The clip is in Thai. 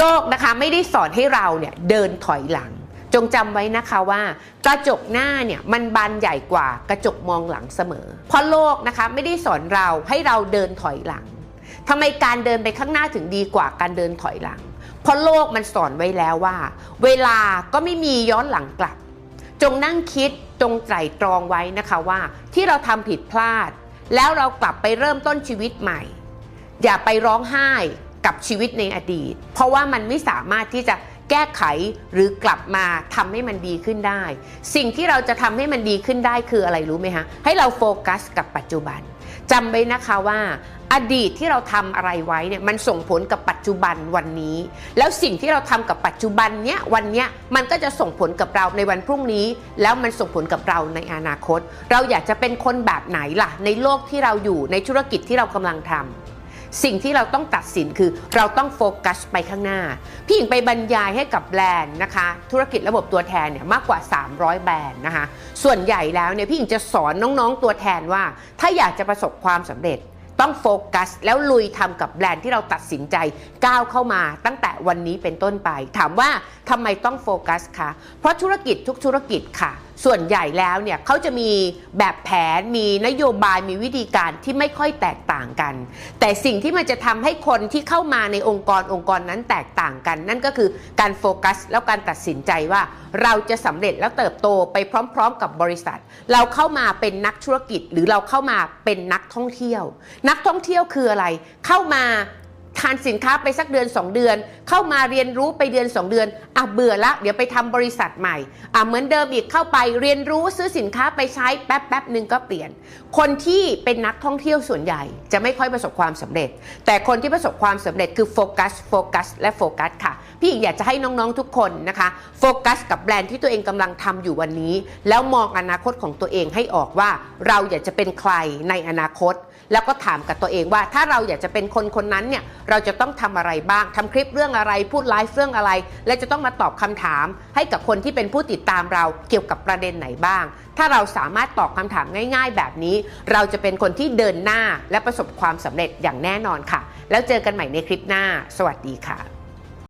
โลกนะคะไม่ได้สอนให้เราเนี่ยเดินถอยหลัง จงจำไว้นะคะว่ากระจกหน้าเนี่ยมันบานใหญ่กว่ากระจกมองหลังเสมอ เพราะโลกนะคะไม่ได้สอนเราให้เราเดินถอยหลังทำไมการเดินไปข้างหน้าถึงดีกว่าการเดินถอยหลัง เพราะโลกมันสอนไว้แล้วว่า เวลาก็ไม่มีย้อนหลังกลับ จงนั่งคิดจงไตร่ตรองไว้นะคะว่า ที่เราทำผิดพลาด แล้วเรากลับไปเริ่มต้นชีวิตใหม่ อย่าไปร้องไห้ กับชีวิตในอดีต เพราะว่ามันไม่สามารถที่จะแก้ไขหรือกลับมาทำให้มันดีขึ้นได้ สิ่งที่เราจะทำให้มันดีขึ้นได้คืออะไรรู้ไหมฮะ ให้เราโฟกัสกับปัจจุบันจำไว้นะคะว่า อดีตที่เราทำอะไรไว้เนี่ยมันส่งผลกับปัจจุบันวันนี้ แล้วสิ่งที่เราทำกับปัจจุบันเนี้ยวันเนี้ยมันก็จะส่งผลกับเราในวันพรุ่งนี้ แล้วมันส่งผลกับเราในอนาคต เราอยากจะเป็นคนแบบไหนล่ะ ในโลกที่เราอยู่ในธุรกิจที่เรากำลังทำ สิ่งที่เราต้องตัดสินคือเราต้องโฟกัสไปข้างหน้า พี่หญิงไปบรรยายให้กับแบรนด์นะคะ ธุรกิจระบบตัวแทนเนี่ยมากกว่า 300 แบรนด์นะคะ ส่วนใหญ่แล้วเนี่ยพี่หญิงจะสอนน้องๆตัวแทนว่า ถ้าอยากจะประสบความสำเร็จต้องโฟกัส แล้วลุยทำกับแบรนด์ที่เราตัดสินใจก้าวเข้ามาตั้งแต่วันนี้เป็นต้นไป ถามว่าทำไมต้องโฟกัสคะเพราะธุรกิจทุกธุรกิจค่ะส่วนใหญ่แล้วเนี่ยเขาจะมีแบบแผนมีนโยบายมีวิธีการที่ไม่ค่อยแตกต่างกัน แต่สิ่งที่มันจะทำให้คนที่เข้ามาในองค์กรองค์กรนั้นแตกต่างกัน นั่นก็คือการโฟกัส แล้วการตัดสินใจว่าเราจะสำเร็จแล้วเติบโตไปพร้อม ๆ กับบริษัท เราเข้ามาเป็นนักธุรกิจ หรือเราเข้ามาเป็นนักท่องเที่ยว นักท่องเที่ยวคืออะไร เข้ามา ทานสินค้าไปสักเดือน 2 เดือน เข้ามาเรียนรู้ไปเดือน 2 เดือนอะเบื่อละเดี๋ยวไปทำบริษัทใหม่อะเหมือนเดิมอีกเข้าไปเรียนรู้ซื้อสินค้าไปใช้แป๊บแป๊บหนึ่งก็เปลี่ยน คนที่เป็นนักท่องเที่ยวส่วนใหญ่ จะไม่ค่อยประสบความสำเร็จ แต่คนที่ประสบความสำเร็จคือโฟกัสโฟกัสและโฟกัสค่ะพี่อยากจะให้น้องๆทุกคนนะคะโฟกัสกับแบรนด์ที่ตัวเองกำลังทำอยู่วันนี้ แล้วมองอนาคตของตัวเองให้ออกว่าเราอยากจะเป็นใครในอนาคต แล้วก็ถามกับตัวเองว่าถ้าเราอยากจะเป็นคนคนนั้นเนี่ยเราจะต้องทำอะไรบ้างทำคลิปเรื่องอะไร พูดไลฟ์เรื่องอะไร และจะต้องมาตอบคำถาม ให้กับคนที่เป็นผู้ติดตามเราเกี่ยวกับประเด็นไหนบ้าง ถ้าเราสามารถตอบคำถามง่าย ๆ แบบนี้ เราจะเป็นคนที่เดินหน้าและประสบความสำเร็จอย่างแน่นอนค่ะ แล้วเจอกันใหม่ในคลิปหน้า สวัสดีค่ะ